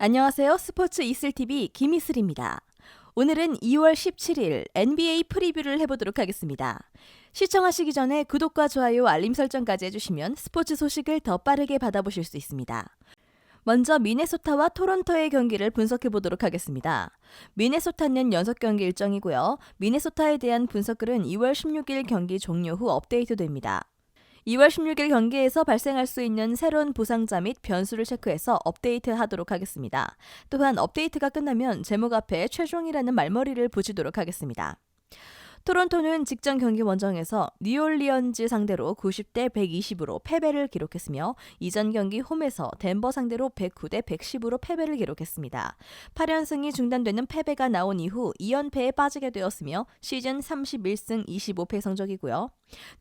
안녕하세요. 스포츠 이슬TV 김이슬입니다. 오늘은 2월 17일 NBA 프리뷰를 해보도록 하겠습니다. 시청하시기 전에 구독과 좋아요, 알림 설정까지 해주시면 스포츠 소식을 더 빠르게 받아보실 수 있습니다. 먼저 미네소타와 토론토의 경기를 분석해 보도록 하겠습니다. 미네소타는 연속 경기 일정이고요. 미네소타에 대한 분석글은 2월 16일 경기 종료 후 업데이트됩니다. 2월 16일 경기에서 발생할 수 있는 새로운 부상자 및 변수를 체크해서 업데이트 하도록 하겠습니다. 또한 업데이트가 끝나면 제목 앞에 최종이라는 말머리를 붙이도록 하겠습니다. 토론토는 직전 경기 원정에서 뉴올리언즈 상대로 90대 120으로 패배를 기록했으며 이전 경기 홈에서 덴버 상대로 109대 110으로 패배를 기록했습니다. 8연승이 중단되는 패배가 나온 이후 2연패에 빠지게 되었으며 시즌 31승 25패 성적이고요.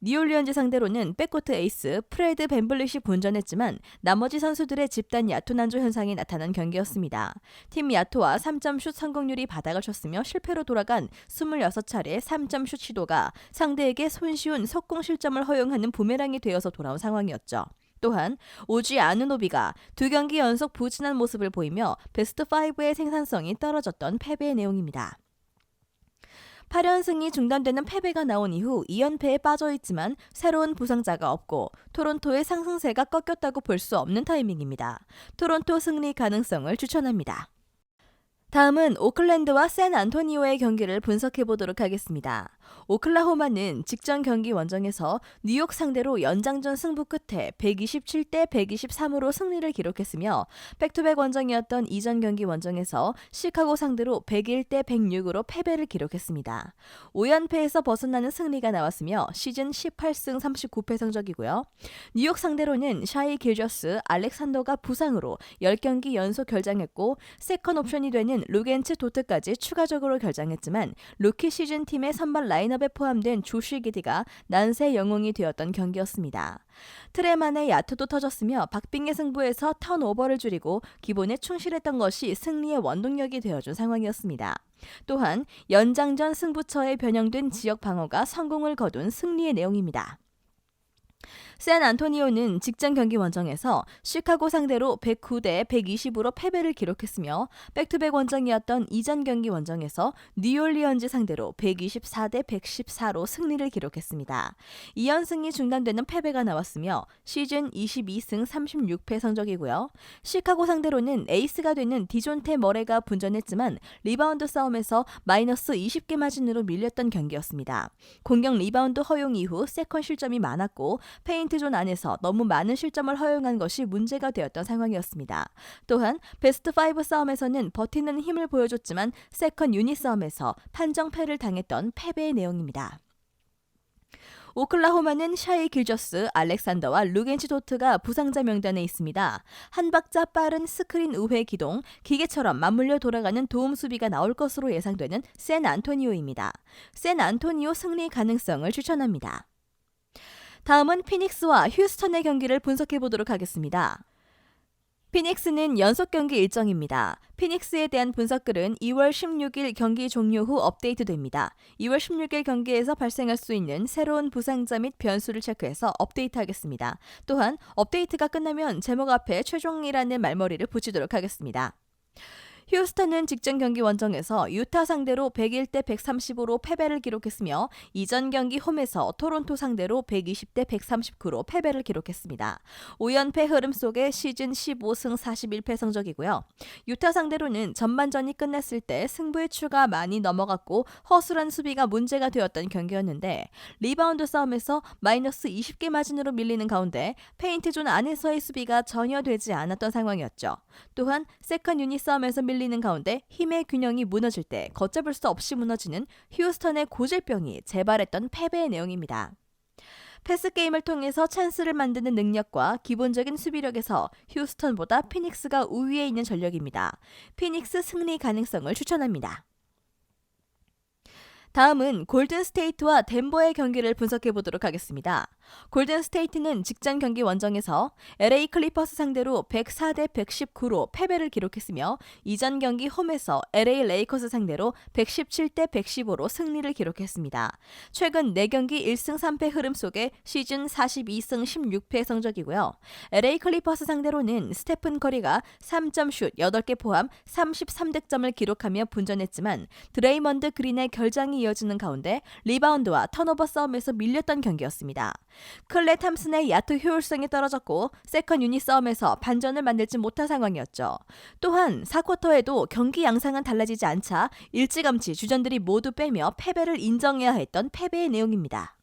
뉴올리언즈 상대로는 백코트 에이스 프레드 벤블릿이 본전했지만 나머지 선수들의 집단 야투 난조 현상이 나타난 경기였습니다. 팀 야투와 3점 슛 성공률이 바닥을 쳤으며 실패로 돌아간 26차례 3점 슛 시도가 상대에게 손쉬운 속공 실점을 허용하는 부메랑이 되어서 돌아온 상황이었죠. 또한 오지 아누노비가 두 경기 연속 부진한 모습을 보이며 베스트 5의 생산성이 떨어졌던 패배의 내용입니다. 8연승이 중단되는 패배가 나온 이후 2연패에 빠져 있지만 새로운 부상자가 없고 토론토의 상승세가 꺾였다고 볼 수 없는 타이밍입니다. 토론토 승리 가능성을 추천합니다. 다음은 오클랜드와 샌 안토니오의 경기를 분석해 보도록 하겠습니다. 오클라호마는 직전 경기 원정에서 뉴욕 상대로 연장전 승부 끝에 127대 123으로 승리를 기록했으며 백투백 원정이었던 이전 경기 원정에서 시카고 상대로 101대 106으로 패배를 기록했습니다. 5연패에서 벗어나는 승리가 나왔으며 시즌 18승 39패 성적이고요. 뉴욕 상대로는 샤이 길저스, 알렉산더가 부상으로 10경기 연속 결장했고 세컨 옵션이 되는 루겐츠 도트까지 추가적으로 결장했지만 루키 시즌 팀의 선발 라인 업에 포함된 조시 기디가 난세 영웅이 되었던 경기였습니다. 트레만의 야투도 터졌으며 박빙의 승부에서 턴오버를 줄이고 기본에 충실했던 것이 승리의 원동력이 되어준 상황이었습니다. 또한 연장전 승부처에 변형된 지역 방어가 성공을 거둔 승리의 내용입니다. 샌 안토니오는 직전 경기 원정에서 시카고 상대로 109대 120으로 패배를 기록했으며 백투백 원정이었던 이전 경기 원정에서 뉴올리언즈 상대로 124대 114로 승리를 기록했습니다. 2연승이 중단되는 패배가 나왔으며 시즌 22승 36패 성적이고요. 시카고 상대로는 에이스가 되는 디존테 머레가 분전했지만 리바운드 싸움에서 마이너스 20개 마진으로 밀렸던 경기였습니다. 공격 리바운드 허용 이후 세컨 실점이 많았고 페인 포인트존 안에서 너무 많은 실점을 허용한 것이 문제가 되었던 상황이었습니다. 또한 베스트 5 싸움에서는 버티는 힘을 보여줬지만 세컨 유닛 싸움에서 판정패를 당했던 패배의 내용입니다. 오클라호마는 샤이 길저스, 알렉산더와 루겐치 도트가 부상자 명단에 있습니다. 한 박자 빠른 스크린 우회 기동, 기계처럼 맞물려 돌아가는 도움 수비가 나올 것으로 예상되는 샌 안토니오입니다. 샌 안토니오 승리 가능성을 추천합니다. 다음은 피닉스와 휴스턴의 경기를 분석해 보도록 하겠습니다. 피닉스는 연속 경기 일정입니다. 피닉스에 대한 분석글은 2월 16일 경기 종료 후 업데이트됩니다. 2월 16일 경기에서 발생할 수 있는 새로운 부상자 및 변수를 체크해서 업데이트하겠습니다. 또한 업데이트가 끝나면 제목 앞에 최종이라는 말머리를 붙이도록 하겠습니다. 휴스턴은 직전 경기 원정에서 유타 상대로 101대 130으로 패배를 기록했으며 이전 경기 홈에서 토론토 상대로 120대 139로 패배를 기록했습니다. 5연패 흐름 속에 시즌 15승 41패 성적이고요. 유타 상대로는 전반전이 끝났을 때 승부의 추가 많이 넘어갔고 허술한 수비가 문제가 되었던 경기였는데 리바운드 싸움에서 마이너스 20개 마진으로 밀리는 가운데 페인트 존 안에서의 수비가 전혀 되지 않았던 상황이었죠. 또한 세컨 유닛 싸움에서 밀 흔들리는 가운데 힘의 균형이 무너질 때 걷잡을 수 없이 무너지는 휴스턴의 고질병이 재발했던 패배의 내용입니다. 패스 게임을 통해서 찬스를 만드는 능력과 기본적인 수비력에서 휴스턴보다 피닉스가 우위에 있는 전력입니다. 피닉스 승리 가능성을 추천합니다. 다음은 골든 스테이트와 덴버의 경기를 분석해 보도록 하겠습니다. 골든 스테이트는 직전 경기 원정에서 LA 클리퍼스 상대로 104대 119로 패배를 기록했으며 이전 경기 홈에서 LA 레이커스 상대로 117대 115로 승리를 기록했습니다. 최근 4경기 1승 3패 흐름 속에 시즌 42승 16패 성적이고요. LA 클리퍼스 상대로는 스테픈 커리가 3점 슛 8개 포함 33득점을 기록하며 분전했지만 드레이먼드 그린의 결장이 이어지는 가운데 리바운드와 턴오버 싸움에서 밀렸던 경기였습니다. 클레 탐슨의 야투 효율성이 떨어졌고 세컨 유닛 싸움에서 반전을 만들지 못한 상황이었죠. 또한 4쿼터에도 경기 양상은 달라지지 않자 일찌감치 주전들이 모두 빼며 패배를 인정해야 했던 패배의 내용입니다.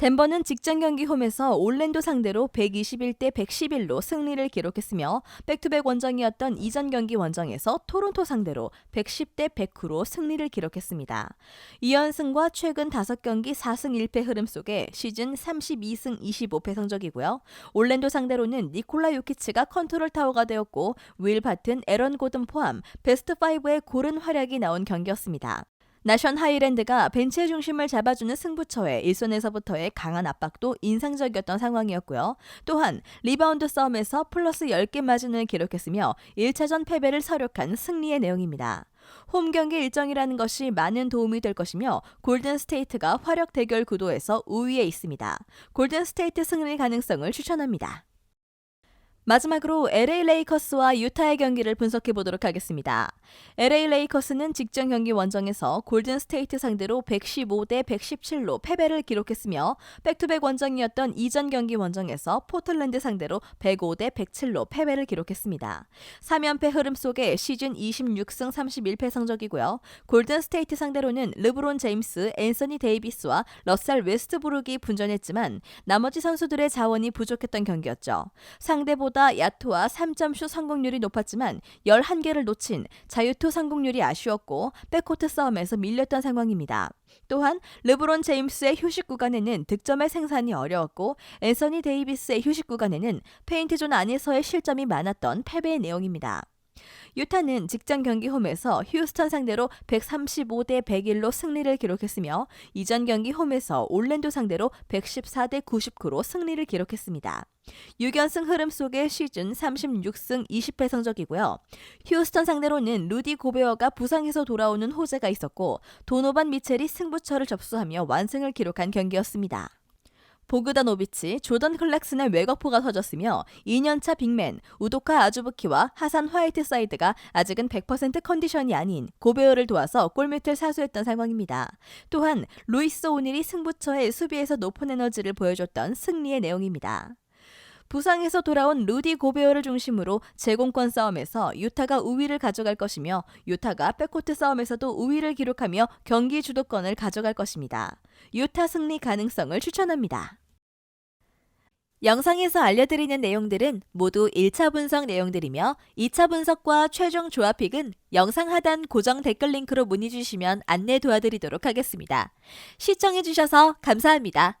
덴버는 직전 경기 홈에서 올랜도 상대로 121대 111로 승리를 기록했으며 백투백 원정이었던 이전 경기 원정에서 토론토 상대로 110대 109로 승리를 기록했습니다. 2연승과 최근 5경기 4승 1패 흐름 속에 시즌 32승 25패 성적이고요. 올랜도 상대로는 니콜라 요키치가 컨트롤 타워가 되었고 윌 바튼, 에런 고든 포함 베스트 5의 고른 활약이 나온 경기였습니다. 나션 하이랜드가 벤치의 중심을 잡아주는 승부처에 일선에서부터의 강한 압박도 인상적이었던 상황이었고요. 또한 리바운드 싸움에서 플러스 10개 마진을 기록했으며 1차전 패배를 서력한 승리의 내용입니다. 홈 경기 일정이라는 것이 많은 도움이 될 것이며 골든 스테이트가 화력 대결 구도에서 우위에 있습니다. 골든 스테이트 승리 가능성을 추천합니다. 마지막으로 LA 레이커스와 유타의 경기를 분석해 보도록 하겠습니다. LA 레이커스는 직전 경기 원정에서 골든 스테이트 상대로 115대 117로 패배를 기록했으며 백투백 원정이었던 이전 경기 원정에서 포틀랜드 상대로 105대 107로 패배를 기록했습니다. 3연패 흐름 속에 시즌 26승 31패 성적이고요. 골든 스테이트 상대로는 르브론 제임스, 앤서니 데이비스와 러셀 웨스트브룩이 분전했지만 나머지 선수들의 자원이 부족했던 경기였죠. 상대보다 야투와 3점 슛 성공률이 높았지만 11개를 놓친 자유투 성공률이 아쉬웠고 백코트 싸움에서 밀렸던 상황입니다. 또한 르브론 제임스의 휴식 구간에는 득점의 생산이 어려웠고 앤서니 데이비스의 휴식 구간에는 페인트존 안에서의 실점이 많았던 패배의 내용입니다. 유타는 직전 경기 홈에서 휴스턴 상대로 135대 101로 승리를 기록했으며 이전 경기 홈에서 올랜도 상대로 114대 99로 승리를 기록했습니다. 6연승 흐름 속에 시즌 36승 20패 성적이고요. 휴스턴 상대로는 루디 고베어가 부상에서 돌아오는 호재가 있었고 도노반 미첼이 승부처를 접수하며 완승을 기록한 경기였습니다. 보그다노비치, 조던 클락슨의 외곽포가 터졌으며 2년차 빅맨 우도카 아주부키와 하산 화이트 사이드가 아직은 100% 컨디션이 아닌 고베어를 도와서 골밑을 사수했던 상황입니다. 또한 루이스 오닐이 승부처의 수비에서 높은 에너지를 보여줬던 승리의 내용입니다. 부상에서 돌아온 루디 고베어를 중심으로 제공권 싸움에서 유타가 우위를 가져갈 것이며 유타가 백코트 싸움에서도 우위를 기록하며 경기 주도권을 가져갈 것입니다. 유타 승리 가능성을 추천합니다. 영상에서 알려드리는 내용들은 모두 1차 분석 내용들이며 2차 분석과 최종 조합픽은 영상 하단 고정 댓글 링크로 문의 주시면 안내 도와드리도록 하겠습니다. 시청해주셔서 감사합니다.